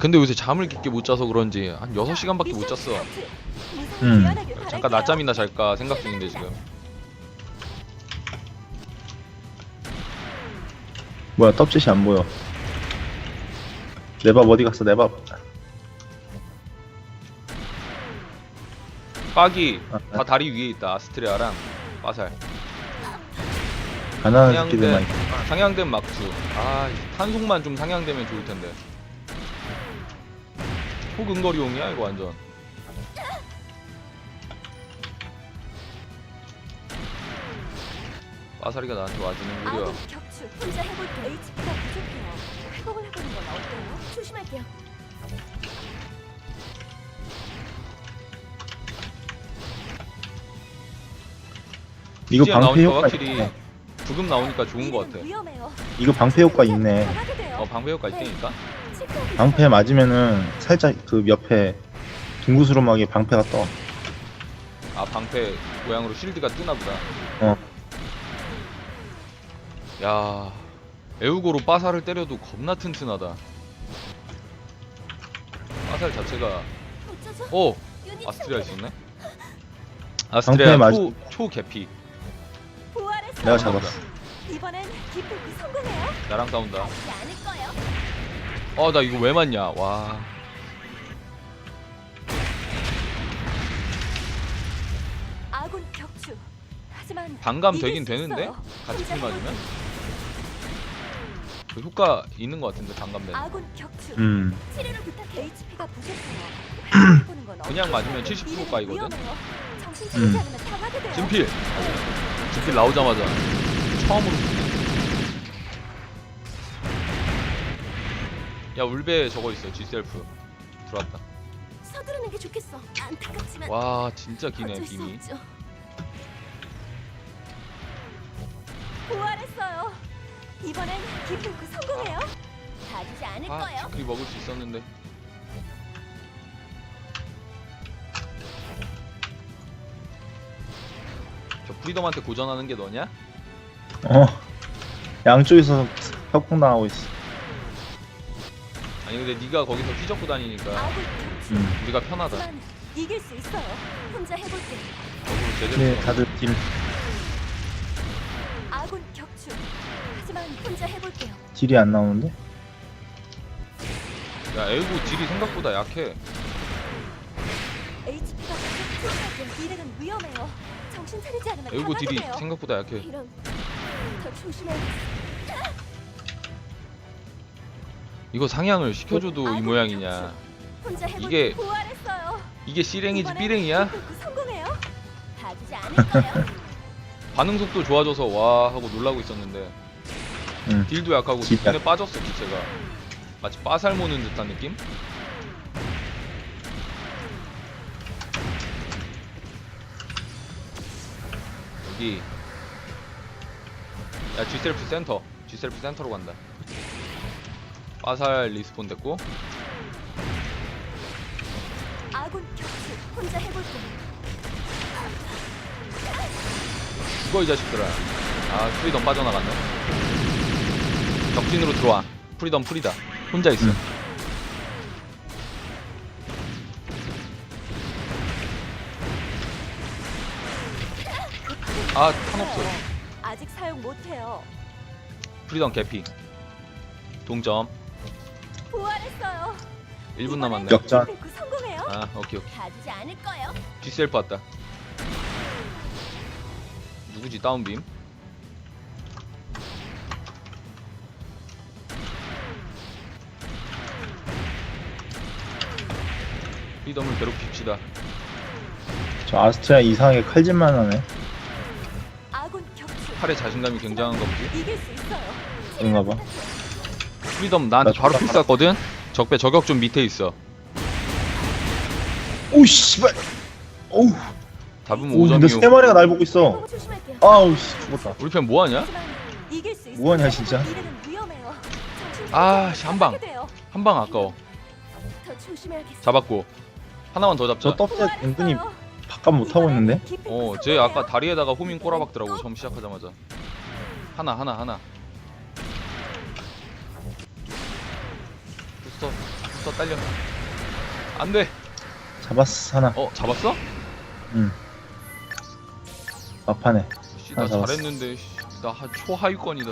근데 요새 잠을 깊게 못 자서 그런지 한 6시간밖에 못 잤어. 음. 잠깐 낮잠이나 잘까 생각 중인데 지금. 뭐야 떡짓이 안 보여 내 밥 어디 갔어 내밥 빡이 아, 다 다리 위에 있다. 아스트레아랑 빠살. 가난한 새끼들만 상향된 있- 상향된 막주. 아이 탄속만 좀 상향되면 좋을 텐데. 호근거리용이야 이거 완전. 빠사리가 나한테 와주는구려. 아군 격추 혼자 해볼게요. HP가 부족해요. 회복을 해보는 건 어때요? 조심할게요. 이거 이제 방패 나오니까 효과 확실히 있네 나오니까 좋은 것 같아. 위험해요. 이거 방패 효과 있네 돼요. 어 방패 효과 있다니까. 방패 맞으면은 살짝 그 옆에 둥구스름하게 방패가 떠 아 방패 모양으로 실드가 뜨나 보다. 어. 야 에우고로 빠사를 때려도 겁나 튼튼하다. 빠살 자체가? 오 유닛 아스트리아 있었네. 아스트리아 방패 초, 초 개피. 내가 잡았어 이번엔 기필코 성공해요. 나랑 싸운다. 어 나 이거 왜 맞냐? 와. 아군 격추. 하지만 반감 이길 되긴 수 되는데 있어요. 같이 혼자 킬 맞으면. 그 효과 있는 것 같은데 반감 되는. 아군 격추. 음 치료를 부탁해. HP가 부족해요. 건 그냥? 맞으면 70% 까이거든? 위험해요. 정신 차리지 음. 않으면 당하게 돼요. 진필. 진필 나오자마자 처음으로. 야 울베 저거 있어 G셀프 들어왔다. 서두르는 게 좋겠어. 안타깝지만 와 진짜 기네 어쩔 수 빔이. 없죠. 부활했어요. 이번엔 기필코 성공해요. 봐주지 않을 아 거예요. 지크리 먹을 수 있었는데. 저 프리덤한테 고전하는 게 너냐? 어 양쪽에서 협공 당하고 있어 아니 근데 네가 거기서 휘젓고 다니니까. 음 우리가 편하다. 하지만 이길 수 있어요. 혼자 해볼게. 제대로. 네. 다들 딜 아군 격추. 하지만 혼자 해볼게요. 딜이 안 나오는데 야 에이구 딜이 생각보다 약해. HP가 부족해. 일행은 위험해요. 정신 차리지 않으면 에이구 딜이 돼요. 생각보다 약해. 이런 더 조심해야겠어. 이거 상향을 시켜줘도 이 모양이냐? 혼자. 이게 부활했어요. 이게 C랭이지 B랭이야? 성공해요. 않을 거예요. 반응 속도 좋아져서 와 하고 놀라고 있었는데 음 딜도 약하고 진짜. 눈에 빠졌어 기체가 마치 빠살 모는 듯한 느낌? 여기 야 G셀프 센터 G셀프 센터로 간다 빠살 리스폰 됐고 아군 격추. 혼자 해볼게. 죽어 이 자식들아 아 프리덤 빠져나갔네 적진으로 들어와 프리덤 프리다 혼자 있어 음. 아 탄 없어 아직 사용 못해요. 프리덤 개피 동점 부활했어요. 1분 남았네 역전. 기필코 성공해요. 아 오케이 오케이 봐주지 않을 거예요. G셀프 왔다 누구지 다운빔 프리덤을 괴롭힙시다 저 아스트리아 이상하게 칼질만 하네 아군 격추. 팔에 자신감이 굉장한가 보지 이길 수 있어요. 그런가 봐. 프리덤 나한테 나 바로 죽다. 필 쐈거든 적배 저격 좀 밑에 있어 오우 씨발 어우 잡으면 오 근데 5점이요 세 마리가 날 보고 있어 조심할게요. 아우 씨 죽었다 우리 편 뭐하냐? 하지만 이길 수 있어요. 뭐하냐, 진짜? 일행은 위험해요. 정신 아, 차리지 씨, 않으면 한 방. 당하게 돼요. 한 방 아까워 더 조심해야겠어. 잡았고 하나만 더 잡자 저 떡제 은근히. 바깥 못하고 있는데 어, 쟤 아까 다리에다가 호민 꼬라박더라고 처음 시작하자마자. 하나, 하나, 하나. 부스터. 더 딸려 안돼 잡았어 하나. 어 잡았어? 응. 막판에. 씨, 나 아, 잡았어. 잘했는데 씨, 나 하- 초하위권이다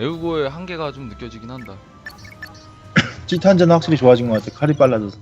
에우고의 한계가 좀 느껴지긴 한다 찌탄전은 확실히 좋아진 것 같아. 칼이 빨라져서.